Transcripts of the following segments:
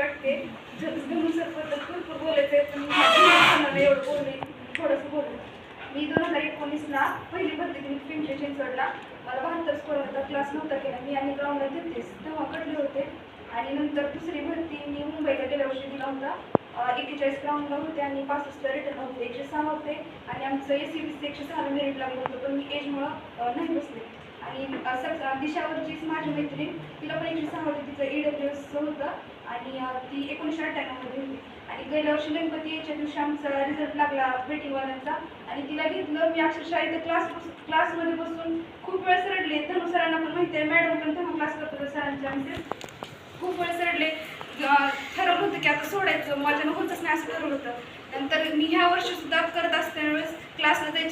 वाटते. धनुसरबद्दल भरपूर बोलायचं आहे पण मला एवढं बोलणे थोडंसं बोलू. मी दोन हजार एकोणीसला पहिली भरती दिली पिंपरी चिंचवडला. मला बहात्तर स्कोर होता क्लास नव्हता केला. मी आणि ग्राउंडला तेहतीस. तेव्हा कडले होते. आणि नंतर दुसरी भरती मी मुंबईला गेल्या वर्षी दिला होता. एक्केचाळीस ग्राउंडला होते आणि पासष्टला रिटर्न होते. एकशे सहा होते. आणि आमचं एस सी बी एकशे सहाला मेरिट लागलं होतं पण मी एजमुळं नाही बसले. आणि सर दिशावरचीच माझी मैत्रीण तिला पण एकशे सहा होती तिचं ई डब्ल्यू एसचं होतं. आणि ती एकोणीसशे अठ्ठ्याण्णवमध्ये होती. आणि गेल्या वर्षी गणपती याच्या दिवशी आमचा रिझल्ट लागला वेटिंगवाल्यांचा आणि तिला घेतलं. मी अक्षरशः इथं क्लास क्लासमध्ये बसून खूप वेळेस रडले. धनु सरांना पण माहिती आहे. मॅडम पण धनु क्लास करतो सरांच्या आमचे. खूप वेळेस रडले. ठरवलं होतं की आता सोडायचं. माझ्यानं होतच नाही असं ठरवलं होतं. नंतर मी ह्या वर्षीसुद्धा करत असताना वेळेस. क्लासला जायचं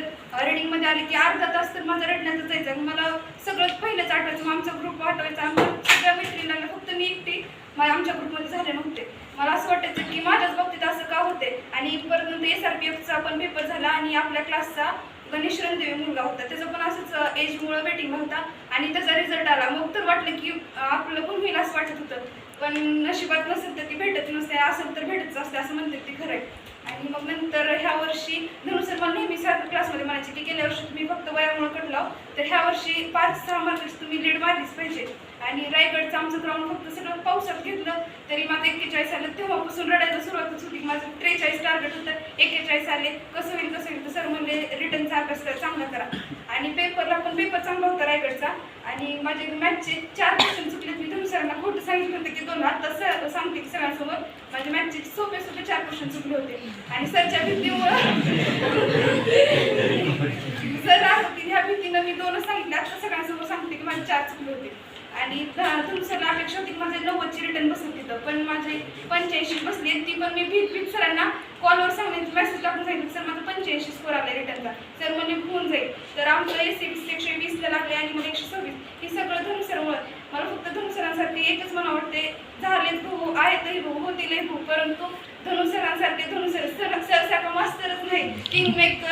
घरी रिडिंगमध्ये आले की अर्धा तास तर माझा रडण्याचं जायचं. मला सगळंच पहिलंच आठवायचं मग आमचा ग्रुप आठवायचा आमच्या सगळ्या मैत्रिणीला फक्त मी एकटी आमच्या ग्रुपमध्ये झाले नव्हते. मला असं वाटायचं की माझ्याच बाबतीत असं का होते? आणि परत एस आर पी एफचा पण पेपर झाला आणि आपल्या क्लासचा गणेश रणदेवी मुलगा होता. त्याचं पण असंच एजमुळं वेटिंग होता. आणि त्याचा रिझल्ट आला. मग तर वाटलं की आपलं पण होईल असं वाटत होतं. पण नशिबात नसेल तर ती भेटत नसते. असेल तर भेटत असते असं म्हणते ती खरं आहे. आणि मग नंतर ह्या वर्षी पण नेहमी सारखं क्लासमध्ये म्हणायचे की गेल्या वर्षी तुम्ही फक्त वयामुळे कटलाव तर ह्या वर्षी पाच सहा मार्क्स तुम्ही लीड मारलीच पाहिजे. आणि रायगडचं आमचं ग्राउंड फक्त सगळं पावसात घेतलं तरी माझं एक्केचाळीस आलं. तेव्हापासून रडायला सुरुवातच होती. माझं त्रेचाळीस टार्गेट होतं. एक्केचाळीस आले. कसं होईल कसं होईल तर सर म्हणले रिटर्नचा अभ्यास करा चांगला करा. आणि पेपरला पण पेपर चांगला होता रायगडचा. आणि माझे मॅथचे चार क्वेश्चन चुकले मी तुम्ही सरांना खोटं सांगितलं होतं की दोन आता सर सांगते की सगळ्यांसमोर माझे मॅथचे सोपे सोपे चुकले होते. आणि सरच्या भीतीमुळं सर होती ह्या भीतीनं मी दोनच सांगितले आता सगळ्यांसमोर सांगते की माझे चार चुकले होते. आणि तुमचं अपेक्षा होती की माझे नव्वदची रिटर्न बसत तिथं पण माझे पंच्याऐंशी बसले ती पण मी भीत भीत सरांना कॉलवर सांगण्याचं मेसेज टाकून सांगितलं सर माझं पंच्याऐंशी स्कोर आला रिटर्नचा सर म्हणजे होऊन जाईल. तर आमचं एस सी एकशे वीसला लागले आणि मला एकशे सव्वीस. हे सगळं धनुसरमुळे मला फक्त धनुसरांसारखे एकच मला वाटते झालं. भाऊ आहेतही भाऊ होतीलही भाऊ परंतु धनुसरांसारखे धनुसर सर सरसारखा मास्तरच नाही. King maker